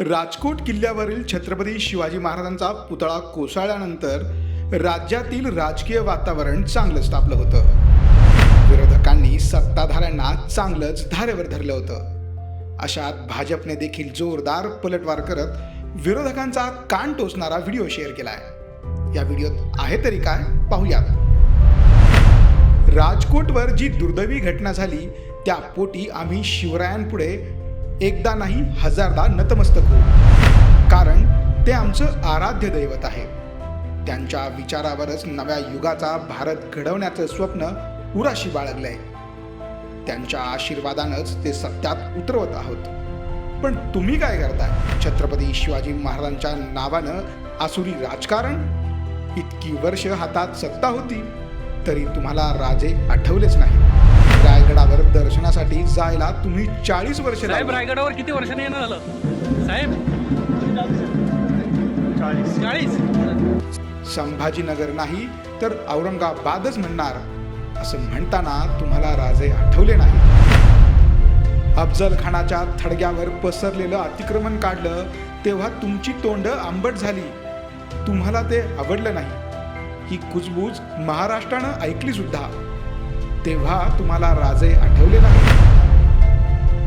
राजकोट किल्ल्यावरील छत्रपती शिवाजी महाराजांचा पुतळा कोसळल्यानंतर राज्यातील राजकीय वातावरण चांगलंच तापलं होतं. विरोधकांनी सत्ताधाऱ्यांना चांगलंच धारेवर धरलं होतं. अशात भाजपने देखील जोरदार पलटवार करत विरोधकांचा कान टोचणारा व्हिडिओ शेअर केला आहे या व्हिडिओत आहे तरी काय? पाहूयात. राजकोटवर जी दुर्दैवी घटना झाली त्या पोटी आम्ही शिवरायांपुढे एकदा नाही हजारदा नतमस्तक होऊ. कारण ते आमचं आराध्य दैवत आहे. त्यांच्या विचारावरच नव्या युगाचा भारत घडवण्याचं स्वप्न उराशी बाळगलंय. त्यांच्या आशीर्वादानंच ते सत्यात उतरवत आहोत. पण तुम्ही काय करताय? छत्रपती शिवाजी महाराजांच्या नावानं आसुरी राजकारण? इतकी वर्ष हातात सत्ता होती तरी तुम्हाला राजे आठवलेच नाही रायगडावर दर्शनासाठी जायला तुम्ही चाळीस वर्ष साहेब. रायगडावर किती वर्षांनी येणं झालं? साहेब चाळीस. संभाजीनगर नाही तर औरंगाबादच म्हणणार. असं म्हणताना तुम्हाला राजे आठवले नाही. अफजल खानाच्या थडग्यावर पसरलेलं अतिक्रमण काढलं तेव्हा तुमची तोंड आंबट झाली. तुम्हाला ते आवडलं नाही. ही कुजबूज महाराष्ट्रानं ऐकली सुद्धा. तेव्हा तुम्हाला राजे आठवले नाही.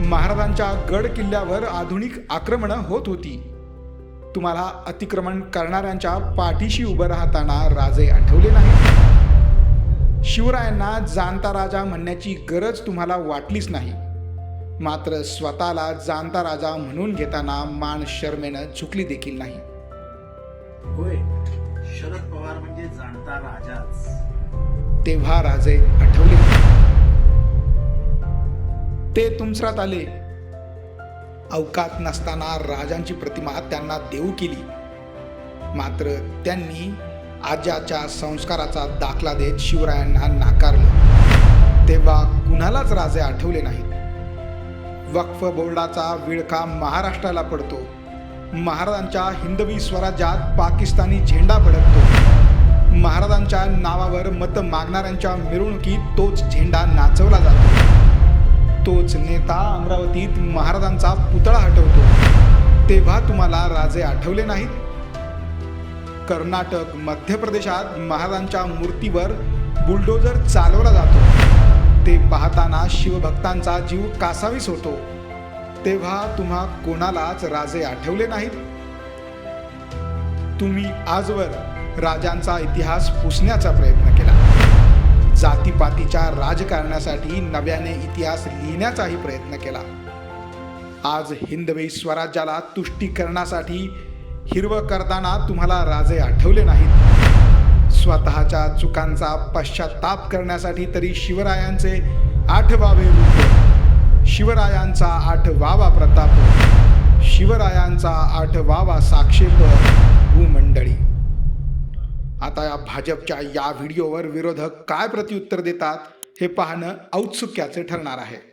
महाराजांच्या गड किल्ल्यावर आधुनिक आक्रमणं होत होती. तुम्हाला अतिक्रमण करणाऱ्यांच्या पाठीशी उभं राहताना राजे आठवले नाही. शिवरायांना जाणता राजा म्हणण्याची गरज तुम्हाला वाटलीच नाही. मात्र स्वतःला जाणता राजा म्हणून घेताना मान शर्मेनं झुकली देखील नाही. होय. शरद पवार म्हणजे जाणता राजाच. तेव्हा राजे आठवले. ते तुमसरात आले. अवकात नसताना राजांची प्रतिमा त्यांना देऊ केली. मात्र त्यांनी आजाच्या संस्काराचा दाखला देत शिवरायांना नाकारलं. तेव्हा कुणालाच राजे आठवले नाहीत. वक्फ बोर्डाचा विळखा महाराष्ट्राला पडतो. महाराजांच्या हिंदवी स्वराज्यात पाकिस्तानी झेंडा फडकतो. झेंड्यावर मत मागणाऱ्यांच्या मिरवणुकीत तोच झेंडा नाचवला जातो. तोच नेता अमरावतीत महाराजांचा पुतळा हटवतो. तेव्हा तुम्हाला राजे आठवले नाहीत? कर्नाटक मध्य प्रदेशात महाराजांच्या मूर्तीवर बुलडोजर चालवला जातो. ते पाहताना शिवभक्तांचा जीव कासावीस होतो. तेव्हा तुम्हा कोणालाच राजे आठवले नाहीत? तुम्ही आजवर राजांचा इतिहास पुसण्याचा प्रयत्न केला. जातीपातीच्या राजकारणासाठी नव्याने इतिहास लिहिण्याचाही प्रयत्न केला. आज हिंदवी स्वराज्याला तुष्टीकरणासाठी हिरवं करताना तुम्हाला राजे आठवले नाहीत. स्वतःच्या चुकांचा पश्चाताप करण्यासाठी तरी शिवरायांचे आठवावे रूप. शिवरायांचा आठवावा प्रताप. शिवरायांचा आठवावा साक्षेप भूमंडळी. आता या भाजपच्या या व्हिडिओवर विरोधक काय प्रत्युत्तर देतात हे पाहणं औत्सुक्याचे ठरणार आहे.